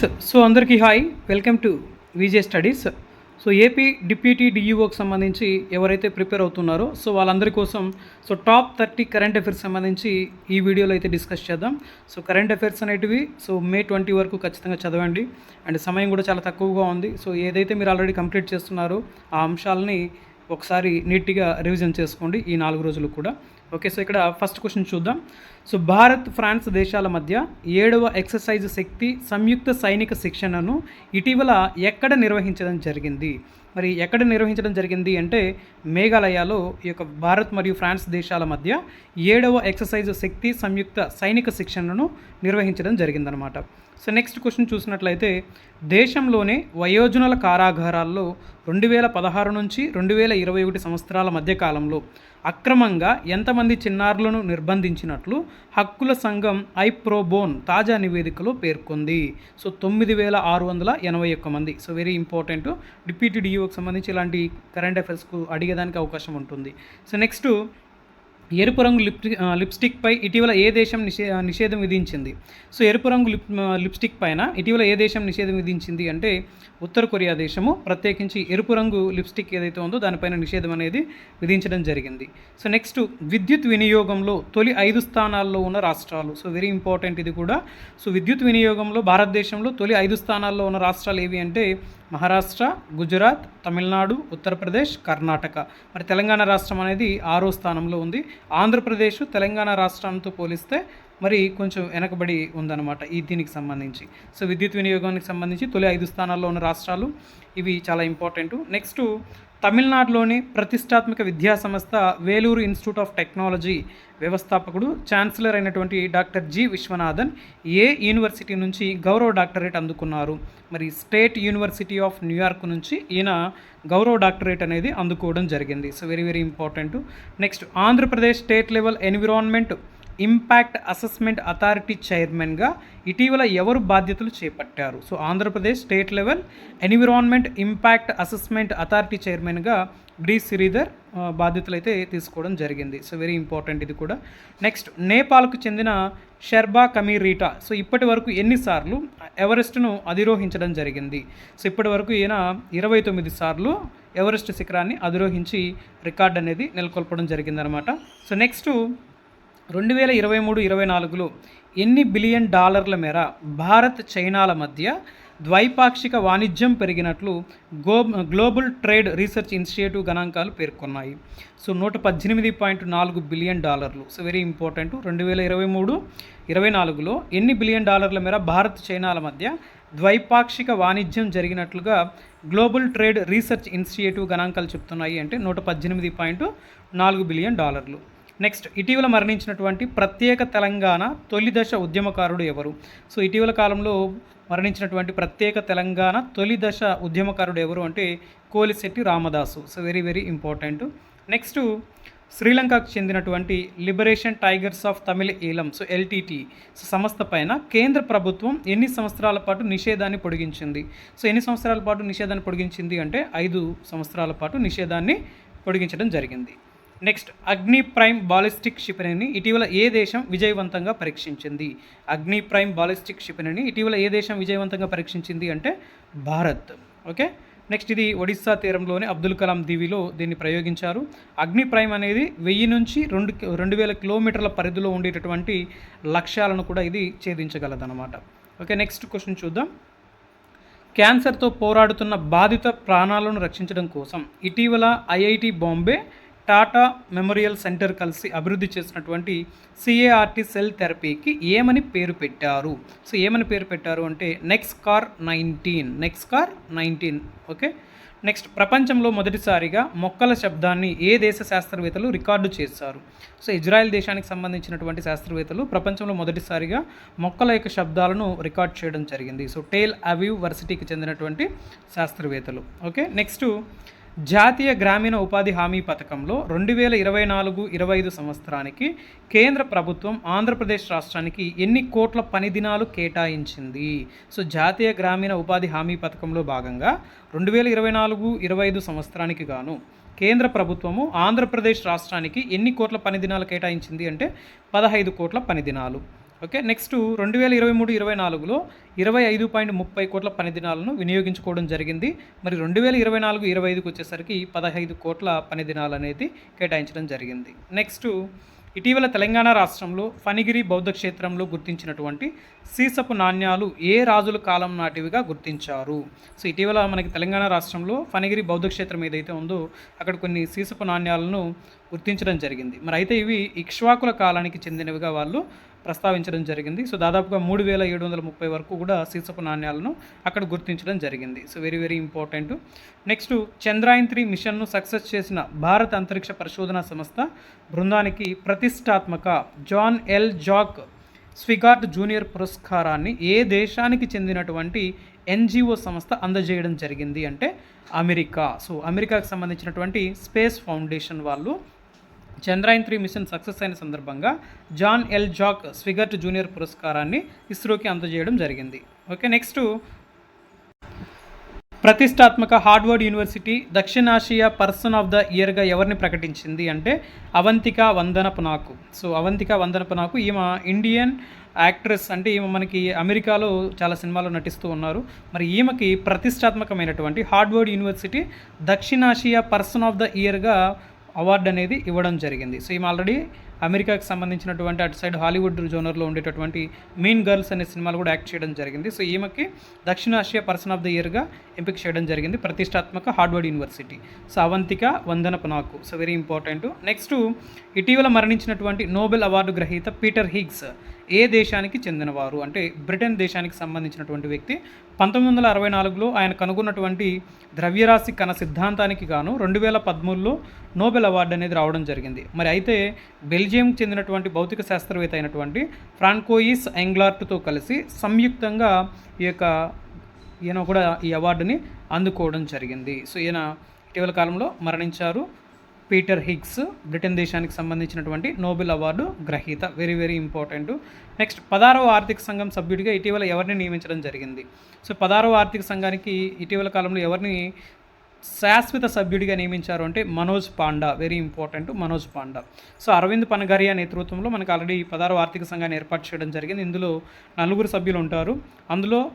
So so అందరికీ hi. Welcome to VJ studies. So AP deputy డిఈఓకి సంబంధించి ఎవరైతే prepare అవుతున్నారో సో వాళ్ళందరి కోసం so top thirty current affairs సంబంధించి ఈ వీడియోలో అయితే డిస్కస్ చేద్దాం. సో కరెంట్ అఫైర్స్ అనేటివి సో మే ట్వంటీ వరకు ఖచ్చితంగా చదవండి. అండ్ సమయం కూడా చాలా తక్కువగా ఉంది. సో ఏదైతే మీరు ఆల్రెడీ కంప్లీట్ చేస్తున్నారో ఆ అంశాలని ఒకసారి నీట్గా రివిజన్ చేసుకోండి ఈ నాలుగు రోజులు కూడా. ఓకే సో ఇక్కడ ఫస్ట్ క్వశ్చన్ చూద్దాం. సో భారత్ ఫ్రాన్స్ దేశాల మధ్య ఏడవ ఎక్సర్సైజ్ శక్తి సంయుక్త సైనిక శిక్షణను ఇటీవల ఎక్కడ నిర్వహించడం జరిగింది? మరి ఎక్కడ నిర్వహించడం జరిగింది అంటే మేఘాలయాలో ఈ యొక్క భారత్ మరియు ఫ్రాన్స్ దేశాల మధ్య ఏడవ ఎక్సర్సైజ్ శక్తి సంయుక్త సైనిక శిక్షణను నిర్వహించడం జరిగిందనమాట సో నెక్స్ట్ క్వశ్చన్ చూసినట్లయితే దేశంలోనే వయోజనుల కారాగారాల్లో రెండు వేల పదహారు నుంచి రెండు వేల ఇరవై ఒకటి సంవత్సరాల మధ్య కాలంలో అక్రమంగా ఎంతమంది చిన్నారులను నిర్బంధించినట్లు హక్కుల సంఘం ఐప్రోబోన్ తాజా నివేదికలో పేర్కొంది. సో తొమ్మిది వేల ఆరు వందల ఎనభై ఒక్క మంది. సో వెరీ ఇంపార్టెంట్ డిప్యూటీ డిఈఓకి సంబంధించి ఇలాంటి కరెంట్ అఫైర్స్కు అడిగేదానికి అవకాశం ఉంటుంది. సో నెక్స్ట్ ఎరుపు రంగు లిప్ లిప్స్టిక్పై ఇటీవల ఏ దేశం నిషే నిషేధం విధించింది? సో ఎరుపు రంగు లిప్ లిప్స్టిక్ పైన ఇటీవల ఏ దేశం నిషేధం విధించింది అంటే ఉత్తర కొరియా దేశము. ప్రత్యేకించి ఎరుపు రంగు లిప్స్టిక్ ఏదైతే ఉందో దానిపైన నిషేధం అనేది విధించడం జరిగింది. సో నెక్స్ట్ విద్యుత్ వినియోగంలో తొలి ఐదు స్థానాల్లో ఉన్న రాష్ట్రాలు. సో వెరీ ఇంపార్టెంట్ ఇది కూడా. సో విద్యుత్ వినియోగంలో భారతదేశంలో తొలి ఐదు స్థానాల్లో ఉన్న రాష్ట్రాలు ఏవి అంటే మహారాష్ట్ర గుజరాత్ తమిళనాడు ఉత్తరప్రదేశ్ కర్ణాటక. మరి తెలంగాణ రాష్ట్రం అనేది ఆరో స్థానంలో ఉంది. ఆంధ్రప్రదేశ్ తెలంగాణ రాష్ట్రంతో పోలిస్తే మరి కొంచెం వెనకబడి ఉందన్నమాట ఈ దీనికి సంబంధించి. సో విద్యుత్ వినియోగానికి సంబంధించి తొలి ఐదు స్థానాల్లో ఉన్న రాష్ట్రాలు ఇవి చాలా ఇంపార్టెంట్. నెక్స్ట్ తమిళనాడులోని ప్రతిష్టాత్మక విద్యా సంస్థ వేలూరు ఇన్స్టిట్యూట్ ఆఫ్ టెక్నాలజీ వ్యవస్థాపకుడు ఛాన్సలర్ అయినటువంటి డాక్టర్ జి విశ్వనాథన్ ఏ యూనివర్సిటీ నుంచి గౌరవ డాక్టరేట్ అందుకున్నారు? మరి స్టేట్ యూనివర్సిటీ ఆఫ్ న్యూయార్క్ నుంచి ఈయన గౌరవ డాక్టరేట్ అనేది అందుకోవడం జరిగింది. So very very important. Next Andhra Pradesh state level environment impact assessment authority చైర్మన్గా ఇటీవల ఎవరు బాధ్యతలు చేపట్టారు? So Andhra Pradesh state level environment impact assessment authority చైర్మన్గా డి. శ్రీధర్ బాధ్యతలు అయితే తీసుకోవడం జరిగింది. సో వెరీ ఇంపార్టెంట్ ఇది కూడా. నెక్స్ట్ నేపాల్కు చెందిన షెర్బా కమీరీటా సో ఇప్పటి వరకు ఎన్నిసార్లు ఎవరెస్ట్ను అధిరోహించడం జరిగింది? సో ఇప్పటి వరకు ఈయన ఇరవై తొమ్మిది సార్లు ఎవరెస్ట్ శిఖరాన్ని అధిరోహించి రికార్డ్ అనేది నెలకొల్పడం జరిగిందనమాట. సో నెక్స్ట్ రెండు వేల ఇరవై మూడు ఇరవై నాలుగులో ఎన్ని బిలియన్ డాలర్ల మేర భారత్ చైనాల మధ్య ద్వైపాక్షిక వాణిజ్యం పెరిగినట్లు go global trade research initiative గణాంకాలు పేర్కొన్నాయి. సో నూట పద్దెనిమిది పాయింట్ నాలుగు బిలియన్ డాలర్లు. So very important. రెండు వేల ఇరవై మూడు ఇరవై నాలుగులో ఎన్ని బిలియన్ డాలర్ల మేర భారత్ చైనాల మధ్య ద్వైపాక్షిక వాణిజ్యం జరిగినట్లుగా గ్లోబల్ ట్రేడ్ రీసెర్చ్ ఇనిషియేటివ్ గణాంకాలు చెప్తున్నాయి అంటే నూట పద్దెనిమిది పాయింట్ నాలుగు బిలియన్ డాలర్లు. నెక్స్ట్ ఇటీవల మరణించినటువంటి ప్రత్యేక తెలంగాణ తొలి దశ ఉద్యమకారుడు ఎవరు? సో ఇటీవల కాలంలో మరణించినటువంటి ప్రత్యేక తెలంగాణ తొలి దశ ఉద్యమకారుడు ఎవరు అంటే Kolisetti Ramadasu. So very very important. Next శ్రీలంకకు చెందినటువంటి liberation tigers of Tamil Eelam so LTT so సంస్థ పైన కేంద్ర ప్రభుత్వం ఎన్ని సంవత్సరాల పాటు నిషేధాన్ని పొడిగించింది? సో ఎన్ని సంవత్సరాల పాటు నిషేధాన్ని పొడిగించింది అంటే ఐదు సంవత్సరాల పాటు నిషేధాన్ని పొడిగించడం జరిగింది. నెక్స్ట్ అగ్ని ప్రైమ్ బాలిస్టిక్ క్షిపణిని ఇటీవల ఏ దేశం విజయవంతంగా పరీక్షించింది? అగ్ని ప్రైమ్ బాలిస్టిక్ క్షిపణిని ఇటీవల ఏ దేశం విజయవంతంగా పరీక్షించింది అంటే భారత్. ఓకే? నెక్స్ట్ ఇది ఒడిస్సా తీరంలోని అబ్దుల్ కలాం దీవిలో దీన్ని ప్రయోగించారు. అగ్ని ప్రైమ్ అనేది వెయ్యి నుంచి రెండు రెండు వేల కిలోమీటర్ల పరిధిలో ఉండేటటువంటి లక్ష్యాలను కూడా ఇది ఛేదించగలదన్నమాట. ఓకే నెక్స్ట్ క్వశ్చన్ చూద్దాం. క్యాన్సర్తో పోరాడుతున్న బాధిత ప్రాణాలను రక్షించడం కోసం ఇటీవల IIT Bombay Tata memorial centre కలిసి అభివృద్ధి చేసినటువంటి సిఏఆర్టీ సెల్ థెరపీకి ఏమని పేరు పెట్టారు? సో ఏమని పేరు పెట్టారు అంటే next car nineteen next car nineteen okay? Next ప్రపంచంలో మొదటిసారిగా మొక్కల శబ్దాన్ని ఏ దేశ శాస్త్రవేత్తలు రికార్డు చేశారు? సో ఇజ్రాయెల్ దేశానికి సంబంధించినటువంటి శాస్త్రవేత్తలు ప్రపంచంలో మొదటిసారిగా మొక్కల యొక్క శబ్దాలను రికార్డ్ చేయడం జరిగింది. సో టేల్ అవ్యూ వర్సిటీకి చెందినటువంటి శాస్త్రవేత్తలు ఓకే? నెక్స్ట్ జాతీయ గ్రామీణ ఉపాధి హామీ పథకంలో రెండు వేల ఇరవై నాలుగు ఇరవై ఐదు సంవత్సరానికి కేంద్ర ప్రభుత్వం ఆంధ్రప్రదేశ్ రాష్ట్రానికి ఎన్ని కోట్ల పని దినాలు కేటాయించింది? సో జాతీయ గ్రామీణ ఉపాధి హామీ పథకంలో భాగంగా రెండు వేల ఇరవై నాలుగు ఇరవై ఐదు సంవత్సరానికి గాను కేంద్ర ప్రభుత్వము ఆంధ్రప్రదేశ్ రాష్ట్రానికి ఎన్ని కోట్ల పని దినాలు కేటాయించింది అంటే పదహైదు కోట్ల పని దినాలు. ఓకే నెక్స్ట్ రెండు వేల ఇరవై మూడు ఇరవై నాలుగులో ఇరవై ఐదు పాయింట్ ముప్పై కోట్ల పని దినాలను వినియోగించుకోవడం జరిగింది. మరి రెండు వేల ఇరవై నాలుగు ఇరవై ఐదుకి వచ్చేసరికి పదహైదు కోట్ల పని దినాలు అనేది కేటాయించడం జరిగింది. నెక్స్ట్ ఇటీవల తెలంగాణ రాష్ట్రంలో ఫణిగిరి బౌద్ధ క్షేత్రంలో గుర్తించినటువంటి సీసపు నాణ్యాలు ఏ రాజుల కాలం నాటివిగా గుర్తించారు? సో ఇటీవల మనకి తెలంగాణ రాష్ట్రంలో ఫణిగిరి బౌద్ధ క్షేత్రం ఏదైతే ఉందో అక్కడ కొన్ని సీసపు నాణ్యాలను గుర్తించడం జరిగింది. మరి అయితే ఇవి ఇక్ష్వాకుల కాలానికి చెందినవిగా వాళ్ళు ప్రస్తావించడం జరిగింది. సో దాదాపుగా మూడు వేల ఏడు వందల ముప్పై వరకు కూడా సీసపు నాణ్యాలను అక్కడ గుర్తించడం జరిగింది. So very very important. Next Chandrayaan three మిషన్ను success చేసిన భారత అంతరిక్ష పరిశోధన సంస్థ బృందానికి ప్రతిష్టాత్మక John L. Jack Swigert junior పురస్కారాన్ని ఏ దేశానికి చెందినటువంటి ఎన్జిఓ సంస్థ అందజేయడం జరిగింది అంటే అమెరికా. సో అమెరికాకు సంబంధించినటువంటి స్పేస్ ఫౌండేషన్ వాళ్ళు చంద్రయాన్ త్రీ మిషన్ సక్సెస్ అయిన సందర్భంగా John L Jack Swigert junior పురస్కారాన్ని ఇస్రోకి అందజేయడం జరిగింది. Okay next. ప్రతిష్టాత్మక హార్డ్వర్డ్ యూనివర్సిటీ దక్షిణాసియా పర్సన్ ఆఫ్ ద ఇయర్గా ఎవరిని ప్రకటించింది అంటే అవంతిక వందనపు నాకు సో అవంతిక వందనపు నాకు ఈమె ఇండియన్ యాక్ట్రెస్ అంటే ఈమె మనకి అమెరికాలో చాలా సినిమాలు నటిస్తూ ఉన్నారు. మరి ఈమెకి ప్రతిష్టాత్మకమైనటువంటి హార్డ్వర్డ్ యూనివర్సిటీ దక్షిణాసియా పర్సన్ ఆఫ్ ద ఇయర్గా అవార్డు అనేది ఇవ్వడం జరిగింది. సో ఈమె ఆల్రెడీ అమెరికాకి సంబంధించినటువంటి అటు సైడ్ హాలీవుడ్ జోనర్లో ఉండేటటువంటి మీన్ గర్ల్స్ అనే సినిమాలు కూడా యాక్ట్ చేయడం జరిగింది. సో ఈమెకి దక్షిణాసియా పర్సన్ ఆఫ్ ద ఇయర్గా ఎంపిక చేయడం జరిగింది. ప్రతిష్టాత్మక Harvard university. So Avantika Vandana పునాకు. So very important. Next ఇటీవల మరణించినటువంటి నోబెల్ అవార్డు గ్రహీత పీటర్ హిగ్స్. ఏ దేశానికి చెందినవారు? అంటే బ్రిటన్ దేశానికి సంబంధించినటువంటి వ్యక్తి. పంతొమ్మిది వందల అరవై నాలుగులో ఆయన కనుగొన్నటువంటి ద్రవ్యరాశి కణ సిద్ధాంతానికి గాను రెండు వేల పదమూడులో నోబెల్ అవార్డు అనేది రావడం జరిగింది. మరి అయితే బెల్జియంకి చెందినటువంటి భౌతిక శాస్త్రవేత్త అయినటువంటి ఫ్రాన్కోయిస్ ఎంగ్లార్ట్తో కలిసి సంయుక్తంగా ఈ యొక్క ఈయన కూడా ఈ అవార్డుని అందుకోవడం జరిగింది. సో ఈయన ఇటీవల కాలంలో మరణించారు. పీటర్ హిగ్స్ బ్రిటన్ దేశానికి సంబంధించినటువంటి నోబెల్ అవార్డు గ్రహీత. వెరీ వెరీ ఇంపార్టెంట్ నెక్స్ట్ పదారవ ఆర్థిక సంఘం సభ్యుడిగా ఇటీవల ఎవరిని నియమించడం జరిగింది? సో పదారవ ఆర్థిక సంఘానికి ఇటీవల కాలంలో ఎవరిని శాశ్వత సభ్యుడిగా నియమించారు అంటే Manoj Panda. Very important Manoj Panda. So Arvind Panagariya నేతృత్వంలో మనకు ఆల్రెడీ పదారవ ఆర్థిక సంఘాన్ని ఏర్పాటు చేయడం జరిగింది. ఇందులో నలుగురు సభ్యులు ఉంటారు. అందులో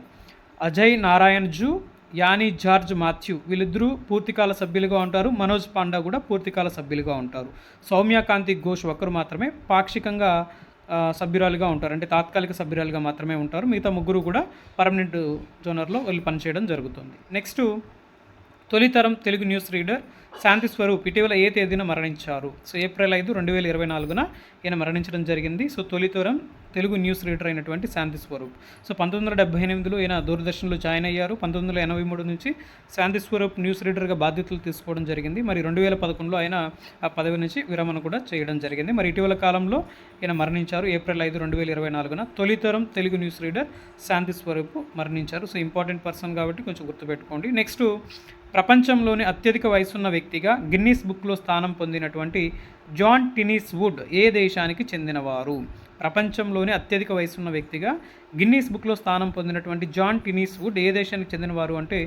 అజయ్ నారాయణ్ జూ యానీ జార్జ్ మాథ్యూ వీళ్ళిద్దరూ పూర్తికాల సభ్యులుగా ఉంటారు. మనోజ్ పాండా కూడా పూర్తికాల సభ్యులుగా ఉంటారు. సౌమ్యకాంతి ఘోష్ ఒకరు మాత్రమే పాక్షికంగా సభ్యురాలుగా ఉంటారు. అంటే తాత్కాలిక సభ్యురాలుగా మాత్రమే ఉంటారు. మిగతా ముగ్గురు కూడా పర్మనెంట్ జోనర్లో వెళ్ళి పనిచేయడం జరుగుతుంది. నెక్స్ట్ తొలితరం తెలుగు న్యూస్ రీడర్ శాంతి స్వరూప్ ఇటీవల ఏ తేదీన మరణించారు? సో ఏప్రిల్ ఐదు రెండు వేల ఇరవై నాలుగున ఈయన మరణించడం జరిగింది. సో తొలితరం తెలుగు న్యూస్ రీడర్ అయినటువంటి శాంతి స్వరూప్. సో పంతొమ్మిది వందల డెబ్బై ఎనిమిదిలో ఈయన దూరదర్శన్లో జాయిన్ అయ్యారు. పంతొమ్మిది వందల ఎనభై మూడు నుంచి శాంతి స్వరూప్ న్యూస్ రీడర్గా బాధ్యతలు తీసుకోవడం జరిగింది. మరి రెండు వేల పదకొండులో ఆయన ఆ పదవి నుంచి విరమణ కూడా చేయడం జరిగింది. మరి ఇటీవల కాలంలో ఈయన మరణించారు. ఏప్రిల్ ఐదు రెండు వేల ఇరవై నాలుగున తొలితరం తెలుగు న్యూస్ రీడర్ శాంతి స్వరూప్ మరణించారు. సో ఇంపార్టెంట్ పర్సన్ కాబట్టి కొంచెం గుర్తుపెట్టుకోండి. నెక్స్ట్ ప్రపంచంలోని అత్యధిక వయసున్న వ్యక్తిగా గిన్నీస్ బుక్లో స్థానం పొందినటువంటి జాన్ టినీస్ వుడ్ ఏ దేశానికి చెందినవారు? ప్రపంచంలోని అత్యధిక వయసున్న వ్యక్తిగా గిన్నీస్ బుక్లో స్థానం పొందినటువంటి జాన్ టినీస్ వుడ్ ఏ దేశానికి చెందినవారు అంటే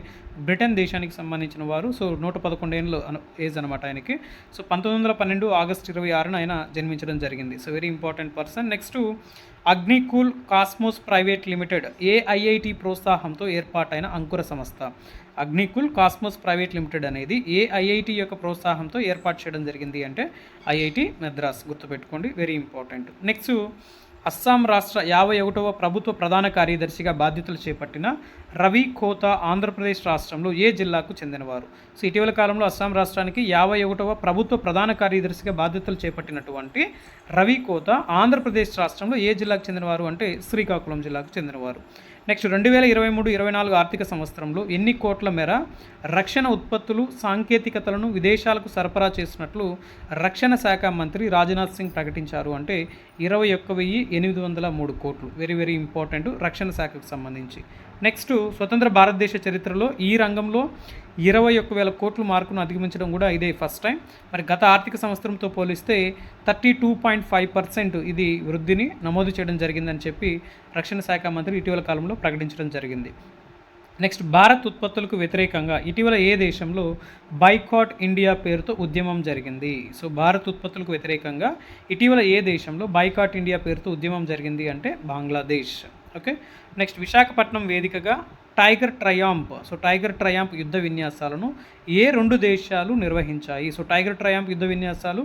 బ్రిటన్ దేశానికి సంబంధించిన వారు సో నూట పదకొండేళ్ళు ఏజ్ అనమాట ఆయనకి. సో పంతొమ్మిది వందల పన్నెండు ఆగస్ట్ ఇరవై ఆరున ఆయన జన్మించడం జరిగింది. So very important person. Next Agnikul cosmos private limited AIIT ప్రోత్సాహంతో ఏర్పాటైన అంకుర సంస్థ. అగ్నికుల్ కాస్మోస్ ప్రైవేట్ లిమిటెడ్ అనేది ఏ ఐఐటి యొక్క ప్రోత్సాహంతో ఏర్పాటు చేయడం జరిగింది అంటే ఐఐటి మద్రాస్ గుర్తుపెట్టుకోండి. వెరీ ఇంపార్టెంట్ నెక్స్ట్ అస్సాం రాష్ట్ర యాభై ఒకటవ ప్రభుత్వ ప్రధాన కార్యదర్శిగా బాధ్యతలు చేపట్టిన రవి కోత ఆంధ్రప్రదేశ్ రాష్ట్రంలో ఏ జిల్లాకు చెందినవారు? సో ఇటీవల కాలంలో అస్సాం రాష్ట్రానికి యాభై ఒకటవ ప్రభుత్వ ప్రధాన కార్యదర్శిగా బాధ్యతలు చేపట్టినటువంటి రవి కోత ఆంధ్రప్రదేశ్ రాష్ట్రంలో ఏ జిల్లాకు చెందినవారు అంటే శ్రీకాకుళం జిల్లాకు చెందినవారు. నెక్స్ట్ రెండు వేల ఇరవై మూడు ఇరవై నాలుగు ఆర్థిక సంవత్సరంలో ఎన్ని కోట్ల మేర రక్షణ ఉత్పత్తులు సాంకేతికతలను విదేశాలకు సరఫరా చేసినట్లు రక్షణ శాఖ మంత్రి రాజ్నాథ్ సింగ్ ప్రకటించారు. అంటే ఇరవై ఒక్క వెయ్యి ఎనిమిది వందల మూడు కోట్లు. వెరీ వెరీ ఇంపార్టెంట్ రక్షణ శాఖకు సంబంధించి. నెక్స్ట్ స్వతంత్ర భారతదేశ చరిత్రలో ఈ రంగంలో ఇరవై ఒక్క వేల కోట్ల మార్కును అధిగమించడం కూడా ఇదే ఫస్ట్ టైం. మరి గత ఆర్థిక సంవత్సరంతో పోలిస్తే thirty two point five percent ఇది వృద్ధిని నమోదు చేయడం జరిగిందని చెప్పి రక్షణ శాఖ మంత్రి ఇటీవల కాలంలో ప్రకటించడం జరిగింది. నెక్స్ట్ భారత్ ఉత్పత్తులకు వ్యతిరేకంగా ఇటీవల ఏ దేశంలో బైకాట్ ఇండియా పేరుతో ఉద్యమం జరిగింది? సో భారత్ ఉత్పత్తులకు వ్యతిరేకంగా ఇటీవల ఏ దేశంలో బైకాట్ ఇండియా పేరుతో ఉద్యమం జరిగింది అంటే బంగ్లాదేశ్. ఓకే నెక్స్ట్ విశాఖపట్నం వేదికగా tiger triumph so tiger triumph యుద్ధ విన్యాసాలను ఏ రెండు దేశాలు నిర్వహించాయి? సో టైగర్ ట్రయాంప్ యుద్ధ విన్యాసాలు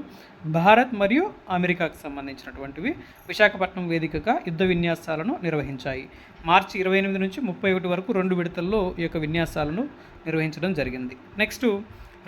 భారత్ మరియు అమెరికాకు సంబంధించినటువంటివి విశాఖపట్నం వేదికగా యుద్ధ విన్యాసాలను నిర్వహించాయి. మార్చి ఇరవై ఎనిమిది నుంచి ముప్పై ఒకటి వరకు రెండు విడతల్లో ఈ యొక్క విన్యాసాలను నిర్వహించడం జరిగింది. నెక్స్ట్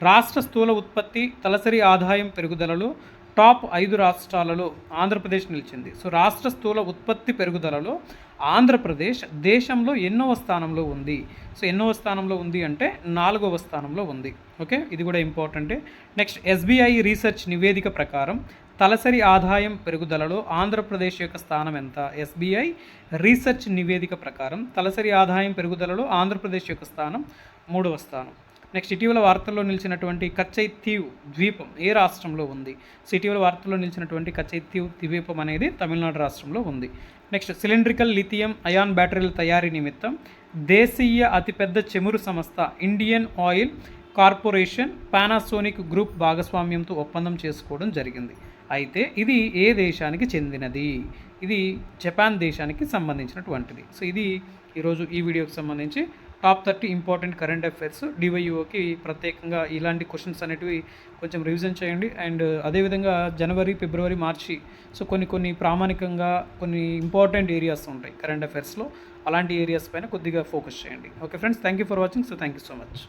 రాష్ట్ర స్థూల ఉత్పత్తి తలసరి ఆదాయం పెరుగుదలలో టాప్ ఐదు రాష్ట్రాలలో ఆంధ్రప్రదేశ్ నిలిచింది. సో రాష్ట్ర స్థూల ఉత్పత్తి పెరుగుదలలో ఆంధ్రప్రదేశ్ దేశంలో ఎన్నవ స్థానంలో ఉంది. సో ఎన్నవ స్థానంలో ఉంది అంటే నాలుగవ స్థానంలో ఉంది. ఓకే? ఇది కూడా ఇంపార్టెంటే. నెక్స్ట్ ఎస్బీఐ రీసెర్చ్ నివేదిక ప్రకారం తలసరి ఆదాయం పెరుగుదలలో ఆంధ్రప్రదేశ్ యొక్క స్థానం ఎంత? ఎస్బీఐ రీసెర్చ్ నివేదిక ప్రకారం తలసరి ఆదాయం పెరుగుదలలో ఆంధ్రప్రదేశ్ యొక్క స్థానం మూడవ స్థానం. నెక్స్ట్ ఇటీవల వార్తల్లో నిలిచినటువంటి కచ్చై తీవ్ ద్వీపం ఏ రాష్ట్రంలో ఉంది? ఇటీవల వార్తల్లో నిలిచినటువంటి కచ్చై తీవ్ ద్వీపం అనేది తమిళనాడు రాష్ట్రంలో ఉంది. నెక్స్ట్ సిలిండ్రికల్ లిథియం అయాన్ బ్యాటరీల తయారీ నిమిత్తం దేశీయ అతిపెద్ద చెమురు సంస్థ Indian oil corporation Panasonic group భాగస్వామ్యంతో ఒప్పందం చేసుకోవడం జరిగింది. అయితే ఇది ఏ దేశానికి చెందినది? ఇది జపాన్ దేశానికి సంబంధించినటువంటిది. సో ఇది ఈరోజు ఈ వీడియోకి సంబంధించి top thirty important current affairs డివైఓకి ప్రత్యేకంగా ఇలాంటి క్వశ్చన్స్ అనేటివి కొంచెం రివిజన్ చేయండి. అండ్ అదేవిధంగా జనవరి ఫిబ్రవరి మార్చి సో కొన్ని కొన్ని ప్రామాణికంగా కొన్ని ఇంపార్టెంట్ ఏరియాస్ ఉంటాయి కరెంట్ అఫైర్స్లో. అలాంటి ఏరియాస్ పైన కొద్దిగా ఫోకస్ చేయండి. Okay friends thank you for watching. So thank you so much.